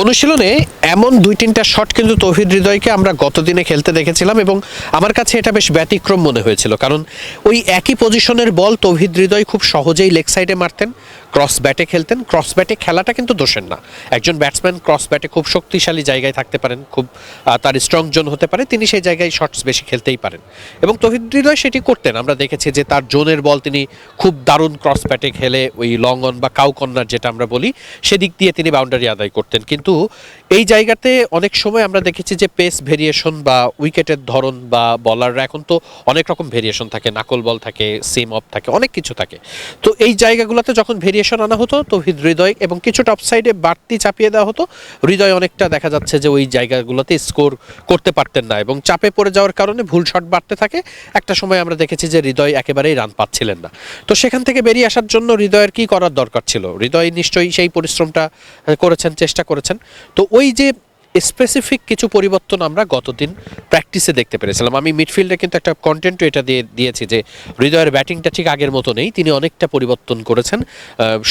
অনুশীলনে এমন দুই তিনটা শট কিন্তু তৌহিদ হৃদয়কে আমরা গতদিনে খেলতে দেখেছিলাম এবং আমার কাছে এটা বেশ ব্যতিক্রম মনে হয়েছিল। কারণ ওই একই পজিশনের বল তৌহিদ হৃদয় খুব সহজেই লেগ সাইডে মারতেন, ক্রস ব্যাটে খেলতেন। ক্রস ব্যাটে খেলাটা কিন্তু দোষের না। একজন ব্যাটসম্যান ক্রস ব্যাটে খুব শক্তিশালী জায়গায় থাকতে পারেন, খুব তার স্ট্রং জোন হতে পারে, তিনি সেই জায়গায় শটস বেশি খেলতেই পারেন। এবং তৌহিদ হৃদয় সেটি করতেন। আমরা দেখেছি যে তার জোনের বল তিনি খুব দারুণ ক্রস ব্যাটে খেলে ওই লং অন বা কাউ কর্নার যেটা আমরা বলি, সেদিক দিয়ে তিনি বাউন্ডারি আদায় করতেন। কিন্তু এই জায়গাতে অনেক সময় আমরা দেখেছি যে পেস ভেরিয়েশন বা উইকেটের ধরন বা বলাররা এখন তো অনেক রকম ভেরিয়েশন থাকে নাকল বল থাকে সিম অফ থাকে, অনেক কিছু থাকে। তো এই জায়গাগুলোতে যখন ভেরিয়েশন আনা হতো তো হৃদয় এবং কিছুটা অফ সাইডে বাড়তি চাপিয়ে দেওয়া হতো, হৃদয় অনেকটা দেখা যাচ্ছে যে ওই জায়গাগুলোতে স্কোর করতে পারতেন না এবং চাপে পড়ে যাওয়ার কারণে ভুল শট বাড়তে থাকে। একটা সময় আমরা দেখেছি যে হৃদয় একেবারেই রান পাচ্ছিলেন না। তো সেখান থেকে বেরিয়ে আসার জন্য হৃদয়ের কি করার দরকার ছিল? হৃদয় নিশ্চয়ই সেই পরিশ্রমটা করেছেন, চেষ্টা করেছেন। তো ওই যে স্পেসিফিক কিছু পরিবর্তন আমরা গতদিন প্র্যাকটিসে দেখতে পেরেছিলাম। আমি মিডফিল্ডে কিন্তু একটা কন্টেন্টও এটা দিয়ে দিয়েছি যে হৃদয়ের ব্যাটিংটা ঠিক আগের মতো নেই। তিনি অনেকটা পরিবর্তন করেছেন।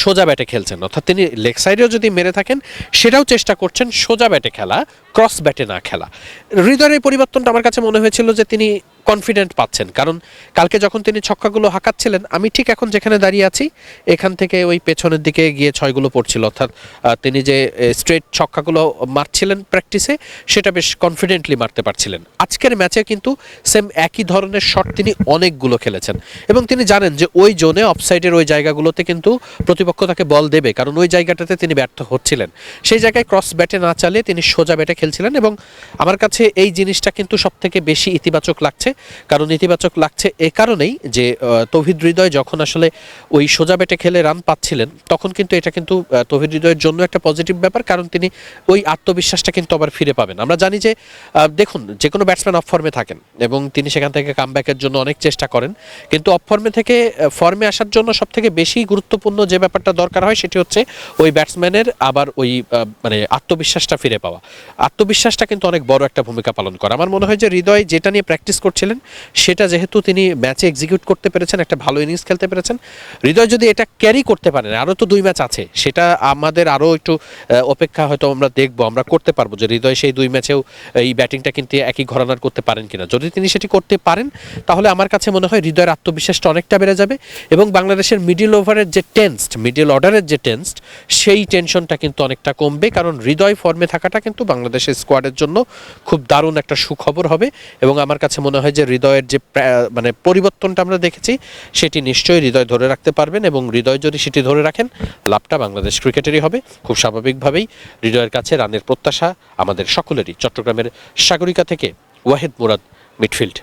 সোজা ব্যাটে খেলছেন। অর্থাৎ তিনি লেগ সাইডেও যদি মেরে থাকেন, সেটাও চেষ্টা করছেন সোজা ব্যাটে খেলা ক্রস ব্যাটে না খেলা। হৃদয়ের এই পরিবর্তনটা আমার কাছে মনে হয়েছিল যে তিনি কনফিডেন্ট পাচ্ছেন। কারণ কালকে যখন তিনি ছক্কাগুলো হাঁকাচ্ছিলেন, আমি ঠিক এখন যেখানে দাঁড়িয়ে আছি, এখান থেকে ওই পেছনের দিকে গিয়ে ছয়গুলো পড়ছিল। অর্থাৎ তিনি যে স্ট্রেট ছক্কাগুলো মারছিলেন প্র্যাকটিসে সেটা বেশ কনফিডেন্টলি মারতে পারছিলেন। আজকের ম্যাচে কিন্তু সেম একই ধরনের শট তিনি অনেকগুলো খেলেছেন। এবং তিনি জানেন যে ওই জোনে অফসাইডের ওই জায়গাগুলোতে কিন্তু প্রতিপক্ষ তাকে বল দেবে, কারণ ওই জায়গাটাতে তিনি ব্যর্থ হচ্ছিলেন। সেই জায়গায় ক্রস ব্যাটে না চালিয়ে তিনি সোজা ব্যাটে খেলছিলেন এবং আমার কাছে এই জিনিসটা কিন্তু সব থেকে বেশি ইতিবাচক লাগছে, কারণ ইতিবাচক লাগছে এ কারণেই যে তৌহিদ হৃদয় যখন আসলে ওই সোজা ব্যাটে খেলে রান পাচ্ছিলেন, তখন কিন্তু এটা কিন্তু তৌহিদ হৃদয়ের জন্য একটা পজিটিভ ব্যাপার, কারণ তিনি ওই আত্মবিশ্বাসটা কিন্তু আবার ফিরে পাবেন। আমরা জানি যে দেখুন যে কোনো ব্যাটসম্যান অফ ফর্মে থাকেন এবং তিনি সেখান থেকে কামব্যাকের জন্য অনেক চেষ্টা করেন। কিন্তু অফ ফর্মে থেকে ফর্মে আসার জন্য সব থেকে বেশি গুরুত্বপূর্ণ যে ব্যাপারটা দরকার হয় সেটি হচ্ছে ওই ব্যাটসম্যানের আবার ওই মানে আত্মবিশ্বাসটা ফিরে পাওয়া। আত্মবিশ্বাসটা কিন্তু অনেক বড় একটা ভূমিকা পালন করে। আমার মনে হয় যে হৃদয় যেটা নিয়ে প্র্যাকটিস করছিলেন, সেটা যেহেতু তিনি ম্যাচে এক্সিকিউট করতে পেরেছেন, একটা ভালো ইনিংস খেলতে পেরেছেন, হৃদয় যদি এটা ক্যারি করতে পারেন, আরও তো দুই ম্যাচ আছে, সেটা আমাদের আরও একটু অপেক্ষা হয়তো আমরা দেখব, আমরা করতে পারব যে হৃদয় সেই দুই ম্যাচেও এই ব্যাটিংটা কিন্তু একই ঘরানার করতে পারেন কিনা। যদি তিনি সেটি করতে পারেন, তাহলে আমার কাছে মনে হয় হৃদয়ের আত্মবিশ্বাসটা অনেকটা বেড়ে যাবে এবং বাংলাদেশের মিডিল ওভারের যে টেন্সড মিডিল অর্ডারের যে টেন্সড সেই টেনশনটা কিন্তু অনেকটা কমবে। কারণ হৃদয় ফর্মে থাকাটা কিন্তু বাংলাদেশের স্কোয়াডের জন্য খুব দারুণ একটা সুখবর হবে এবং আমার কাছে মনে হয় যে হৃদয়ের যে মানে পরিবর্তনটা আমরা দেখেছি, সেটি নিশ্চয়ই হৃদয় ধরে রাখতে পারবেন এবং হৃদয় যদি সেটি ধরে রাখেন, লাভটা বাংলাদেশ ক্রিকেটেরই হবে। খুব স্বাভাবিকভাবেই হৃদয়ের কাছে রানের প্রত্যাশা আমাদের সকলেরই। চট্টগ্রামের সাগরিকা থেকে ওয়াহেদ মুরাদ মিডফিল্ড।